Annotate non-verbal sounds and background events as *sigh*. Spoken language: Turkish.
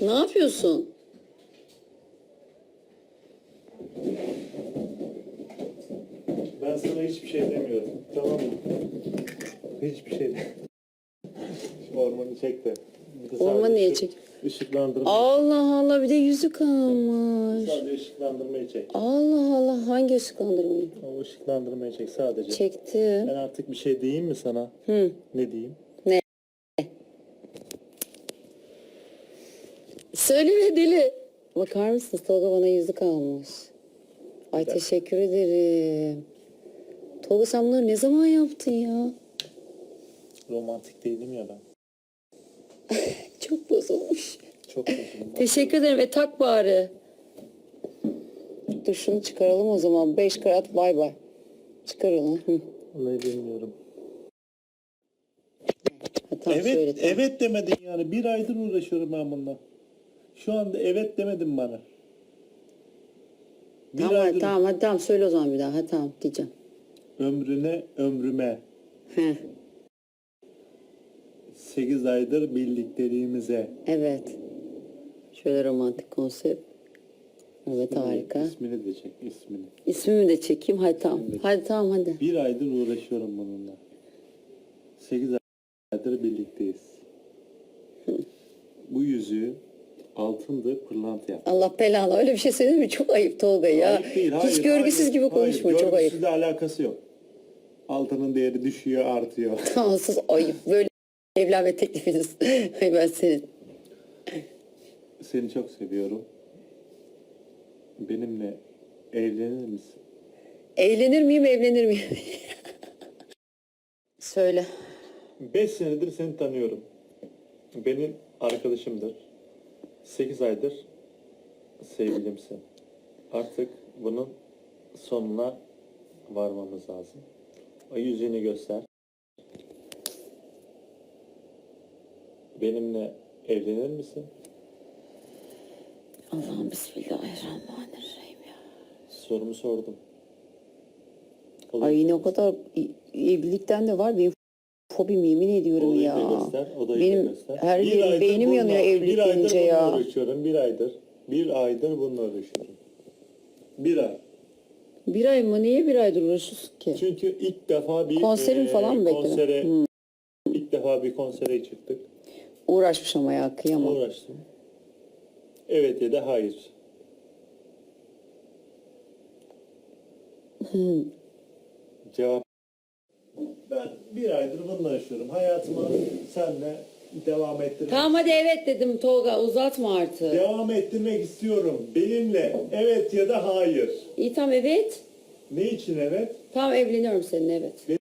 Ne yapıyorsun? Ben sana hiçbir şey demiyorum. Tamam mı? Hiçbir şey Şu ormanı çek de. Bir de Ormanı sadece niye şu çek? Işıklandırma. Allah Allah bir de yüzü kalmış. Sadece ışıklandırmayı çek. Allah Allah hangi ışıklandırmayı? O ışıklandırmayı çek sadece. Çektim. Ben artık bir şey diyeyim mi sana? Hı. Ne diyeyim? Söyleme deli. Bakar mısınız Tolga bana yüzük almış. Ay teşekkür ederim. Tolga sen bunları ne zaman yaptın ya? Romantik değilim ya ben. *laughs* Çok bozulmuş. Çok üzüldüm. Teşekkür ederim. E tak bari. Dur şunu çıkaralım o zaman. 5 karat bay bay. Çıkar onu. Hı. Vallahi bilmiyorum. Ha, tamam, söyle, evet, tamam. evet demedin yani. Bir aydır uğraşıyorum ben bununla. Şu anda evet demedin bana. Bir Tamam, hadi, tamam hadi tamam söyle o zaman bir daha. Hadi tamam diyeceğim. ömrüne ömrüme. Heh, 8 aydır bildiklerimize. evet. Şöyle romantik konsept. Evet harika. İsmini de çek ismini. İsmimi de çekeyim. Hadi tamam. Hadi tamam hadi. Bir aydır uğraşıyorum bununla. 8 aydır birlikteyiz. Bu yüzüğü altındı pırlanta yap. Allah belanı öyle bir şey söyledin mi? Çok ayıp Tolga ya. Ayıp değil, hayır, Hiç görgüsüz hayır, gibi konuşma. hayır, çok ayıp. Görgüsüzle alakası yok. Altının değeri düşüyor, artıyor. *laughs* Tamamsız ayıp. Böyle *laughs* evlenme teklifiniz. *laughs* Ay ben senin. Seni çok seviyorum. Benimle evlenir misin? Eğlenir miyim evlenir miyim? Söyle. 5 senedir seni tanıyorum. Benim arkadaşımdır. 8 aydır sevgilimsin. Artık bunun sonuna varmamız lazım. O yüzünü göster. Benimle evlenir misin? Allah'ım bismillahirrahmanirrahim ya. Sorumu sordum. Olur. Ay yine o kadar evlilikten de var. Benim fobim yemin ediyorum Odayı ya. göster, odayı da Benim göster. her Bir yerim aydır beynim bununla- yanıyor evlilik bir aydır deyince bununla ya. uğraşıyorum, bir aydır. Bir aydır bununla uğraşıyorum. Bir ay. Bir ay mı? Niye bir aydır uğraşıyorsun ki? Çünkü ilk defa bir Konserim eee, falan mı bekledin? konsere, Hmm. ilk defa bir konsere çıktık. Uğraşmış ama ya kıyamam. Uğraştım. Evet ya da hayır. Hmm. Cevap. Bir aydır bununla yaşıyorum. Hayatıma senle devam ettirmek, Tamam hadi evet dedim Tolga uzatma artık. devam ettirmek istiyorum. Benimle evet ya da hayır. İyi tamam evet. Ne için evet? Tamam evleniyorum seninle evet.